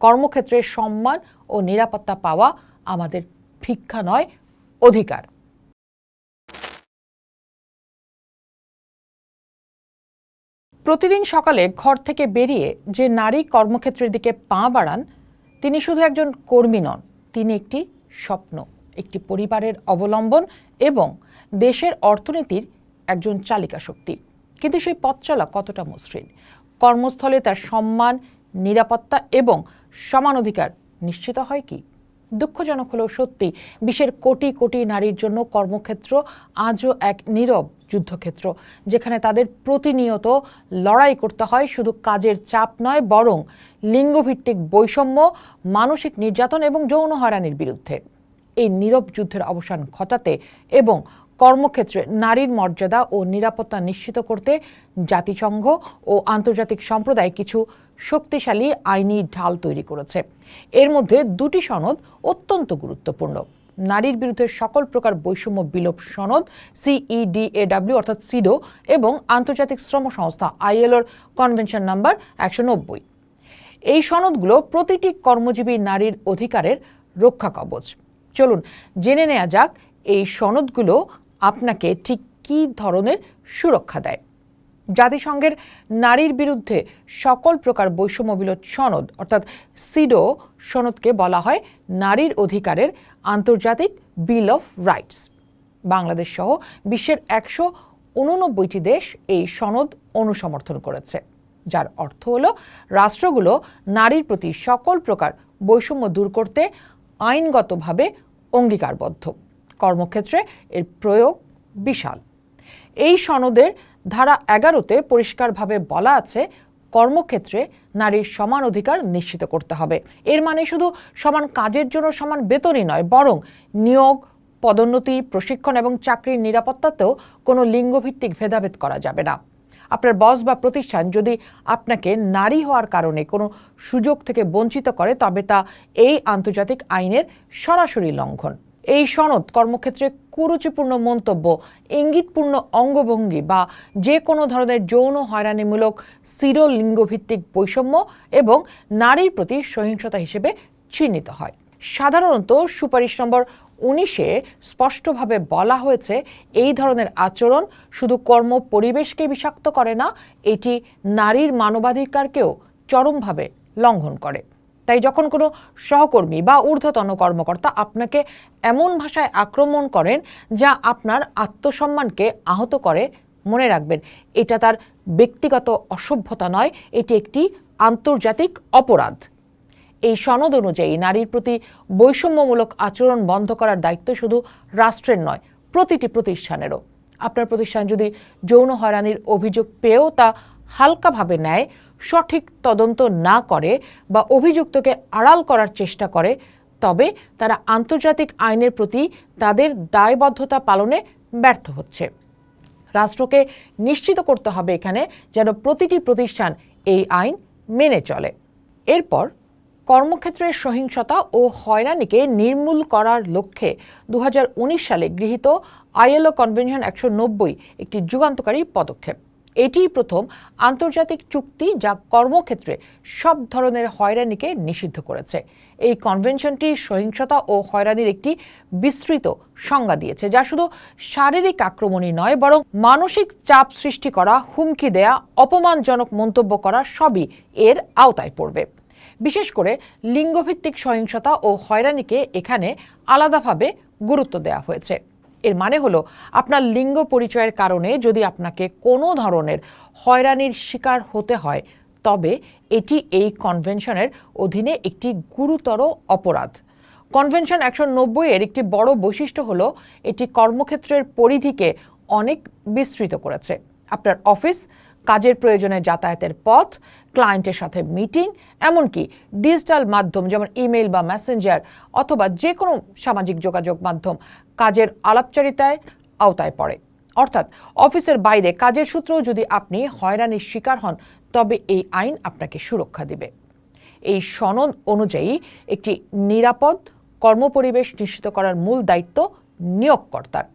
কর্মক্ষেত্রে সম্মান ও নিরাপত্তা পাওয়া আমাদের ভিক্ষা নয়, অধিকার। প্রতিদিন সকালে ঘর থেকে বেরিয়ে যে নারী কর্মক্ষেত্রের দিকে পা বাড়ান, তিনি শুধু একজন কর্মী নন, তিনি একটি স্বপ্ন, একটি পরিবারের অবলম্বন এবং দেশের অর্থনীতির একজন চালিকা শক্তি। কিন্তু সেই পথ চলা কতটা মসৃণ? কর্মস্থলে তার সম্মান, নিরাপত্তা এবং সমান অধিকার নিশ্চিত হয় কি? দুঃখজনক হলেও সত্যি, বিশ্বের কোটি কোটি নারীর জন্য কর্মক্ষেত্র আজও এক নীরব যুদ্ধক্ষেত্র, যেখানে তাদের প্রতিনিয়ত লড়াই করতে হয় শুধু কাজের চাপ নয়, বরং লিঙ্গভিত্তিক বৈষম্য, মানসিক নির্যাতন এবং যৌন হয়রানির বিরুদ্ধে। এই নীরব যুদ্ধের অবসান ঘটাতে এবং কর্মক্ষেত্রে নারীর মর্যাদা ও নিরাপত্তা নিশ্চিত করতে জাতিসংঘ ও আন্তর্জাতিক সম্প্রদায় কিছু শক্তিশালী আইনি ঢাল তৈরি করেছে। এর মধ্যে দুটি সনদ অত্যন্ত গুরুত্বপূর্ণ। নারীর বিরুদ্ধে সকল প্রকার বৈষম্য বিলোপ সনদ সিইডিএডাব্লিউ অর্থাৎ সিডো, এবং আন্তর্জাতিক শ্রম সংস্থা আইএলওর কনভেনশন নাম্বার একশো নব্বই। এই সনদগুলো প্রতিটি কর্মজীবী নারীর অধিকারের রক্ষা কবচ। চলুন জেনে নেওয়া যাক এই সনদগুলো আপনাকে ঠিক কী ধরনের সুরক্ষা দেয়। জাতিসংঘের নারীর বিরুদ্ধে সকল প্রকার বৈষম্য বিরোধ সনদ, অর্থাৎ সিডো সনদকে বলা হয় নারীর অধিকারের আন্তর্জাতিক বিল অফ রাইটস। বাংলাদেশ সহ বিশ্বের একশো উননব্বইটি দেশ এই সনদ অনুসমর্থন করেছে, যার অর্থ হল রাষ্ট্রগুলো নারীর প্রতি সকল প্রকার বৈষম্য দূর করতে আইনগতভাবে অঙ্গীকারবদ্ধ। কর্মক্ষেত্রে এর প্রয়োগ বিশাল। এই সনদের ধারা এগারোতে পরিষ্কারভাবে বলা আছে, কর্মক্ষেত্রে নারীর সমান অধিকার নিশ্চিত করতে হবে। এর মানে শুধু সমান কাজের জন্য সমান বেতনই নয়, বরং নিয়োগ, পদোন্নতি, প্রশিক্ষণ এবং চাকরির নিরাপত্তাতেও কোনো লিঙ্গভিত্তিক ভেদাভেদ করা যাবে না। আপনার বস বা প্রতিষ্ঠান যদি আপনাকে নারী হওয়ার কারণে কোনো সুযোগ থেকে বঞ্চিত করে, তবে তা এই আন্তর্জাতিক আইনের সরাসরি লঙ্ঘন। এই সনদ কর্মক্ষেত্রে কুরুচিপূর্ণ মন্তব্য, ইঙ্গিতপূর্ণ অঙ্গভঙ্গি বা যে কোনো ধরনের যৌন হয়রানিমূলক সিরো লিঙ্গভিত্তিক বৈষম্য এবং নারীর প্রতি সহিংসতা হিসেবে চিহ্নিত হয়। সাধারণত সুপারিশ নম্বর উনিশে স্পষ্টভাবে বলা হয়েছে, এই ধরনের আচরণ শুধু কর্ম পরিবেশকে বিষাক্ত করে না, এটি নারীর মানবাধিকারকেও চরমভাবে লঙ্ঘন করে। তাই যখন কোনো সহকর্মী বা ঊর্ধ্বতন কর্মকর্তা আপনাকে এমন ভাষায় আক্রমণ করেন যা আপনার আত্মসম্মানকে আহত করে, মনে রাখবেন, এটা তার ব্যক্তিগত অসভ্যতা নয়, এটি একটি আন্তর্জাতিক অপরাধ। এই সনদ অনুযায়ী নারীর প্রতি বৈষম্যমূলক আচরণ বন্ধ করার দায়িত্ব শুধু রাষ্ট্রের নয়, প্রতিটি প্রতিষ্ঠানেরও। আপনার প্রতিষ্ঠান যদি যৌন হয়রানির অভিযোগ পেয়েও তা হালকাভাবে নেয় সঠিক তদন্ত না করে বা অভিযুক্তকে আড়াল করার চেষ্টা করে, তবে তারা আন্তর্জাতিক আইনের প্রতি তাদের দায়বদ্ধতা পালনে ব্যর্থ হচ্ছে। রাষ্ট্রকে নিশ্চিত করতে হবে এখানে যেন প্রতিটি প্রতিষ্ঠান এই আইন মেনে চলে। এরপর কর্মক্ষেত্রের সহিংসতা ও হয়রানিকে নির্মূল করার লক্ষ্যে দু হাজার উনিশ সালে গৃহীত আইএলও কনভেনশন একশো নব্বই একটি যুগান্তকারী পদক্ষেপ। এটিই প্রথম আন্তর্জাতিক চুক্তি যা কর্মক্ষেত্রে সব ধরনের হয়রানিকে নিষিদ্ধ করেছে। এই কনভেনশনটি সহিংসতা ও হয়রানির একটি বিস্তৃত সংজ্ঞা দিয়েছে, যা শুধু শারীরিক আক্রমণই নয়, বরং মানসিক চাপ সৃষ্টি করা, হুমকি দেয়া, অপমানজনক মন্তব্য করা সবই এর আওতায় পড়বে। বিশেষ করে লিঙ্গভিত্তিক সহিংসতা ও হয়রানিকে এখানে আলাদাভাবে গুরুত্ব দেওয়া হয়েছে। এর মানে হলো আপনার লিঙ্গ পরিচয়ের কারণে যদি আপনাকে কোনো ধরনের হয়রানির শিকার হতে হয়, তবে এটি এই কনভেনশনের অধীনে একটি গুরুতর অপরাধ। কনভেনশন একশো নব্বইয়ের একটি বড় বৈশিষ্ট্য হলো এটি কর্মক্ষেত্রের পরিধিকে অনেক বিস্তৃত করেছে। আপনার অফিস কাজের প্রয়োজনে যাতায়াতের পথ ক্লায়েন্টের সাথে মিটিং এমনকি ডিজিটাল মাধ্যম যেমন ইমেল বা মেসেঞ্জার অথবা যে কোনো সামাজিক যোগাযোগ মাধ্যম কাজের আলাপচারিতায় আওতায় পড়ে। অর্থাৎ অফিসের বাইরে কাজের সূত্রেও যদি আপনি হয়রানির শিকার হন, তবে এই আইন আপনাকে সুরক্ষা দিবে। এই সনদ অনুযায়ী একটি নিরাপদ কর্মপরিবেশ নিশ্চিত করার মূল দায়িত্ব নিয়োগকর্তার।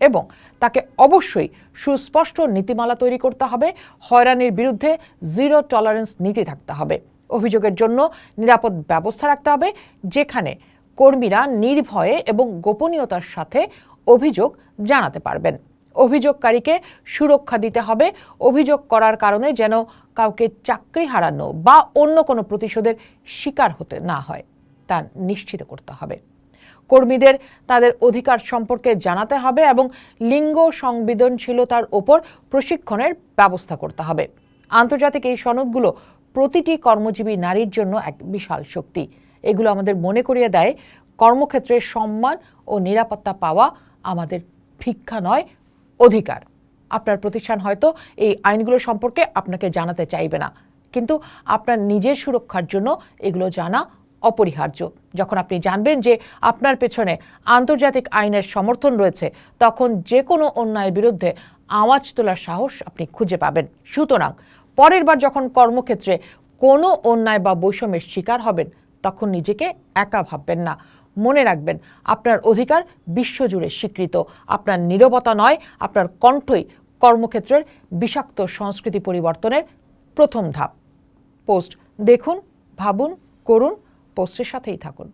এবং তাকে অবশ্যই সুস্পষ্ট নীতিমালা তৈরি করতে হবে, হয়রানির বিরুদ্ধে জিরো টলারেন্স নীতি থাকতে হবে। অভিযোগের জন্য নিরাপদ ব্যবস্থা রাখতে হবে, যেখানে কর্মীরা নির্ভয়ে এবং গোপনীয়তার সাথে অভিযোগ জানাতে পারবেন। অভিযোগকারীকে সুরক্ষা দিতে হবে, অভিযোগ করার কারণে যেন কাউকে চাকরি হারানো বা অন্য কোনো প্রতিশোধের শিকার হতে না হয়, তা নিশ্চিত করতে হবে। কর্মীদের তাদের অধিকার সম্পর্কে জানাতে হবে এবং লিঙ্গ সংবেদনশীলতার ওপর প্রশিক্ষণের ব্যবস্থা করতে হবে। আন্তর্জাতিক এই সনদগুলো প্রতিটি কর্মজীবী নারীর জন্য এক বিশাল শক্তি। এগুলো আমাদের মনে করিয়ে দেয়, কর্মক্ষেত্রে সম্মান ও নিরাপত্তা পাওয়া আমাদের ভিক্ষা নয়, অধিকার। আপনার প্রতিষ্ঠান হয়তো এই আইনগুলো সম্পর্কে আপনাকে জানাতে চাইবে না, কিন্তু আপনার নিজের সুরক্ষার জন্য এগুলো জানা অপরিহার্য। যখন আপনি জানবেন যে আপনার পেছনে আন্তর্জাতিক আইনের সমর্থন রয়েছে, তখন যে কোনো অন্যায়ের বিরুদ্ধে আওয়াজ তোলার সাহস আপনি খুঁজে পাবেন। সুতরাং, পরের বার যখন কর্মক্ষেত্রে কোনো অন্যায় বা বৈষম্যের শিকার হবেন, তখন নিজেকে একা ভাববেন না। মনে রাখবেন, আপনার অধিকার বিশ্বজুড়ে স্বীকৃত। আপনার নীরবতা নয়, আপনার কণ্ঠই কর্মক্ষেত্রের বিষাক্ত সংস্কৃতি পরিবর্তনের প্রথম ধাপ। পোস্ট দেখুন, ভাবুন, করুন পোস্টের সাথেই থাকুন।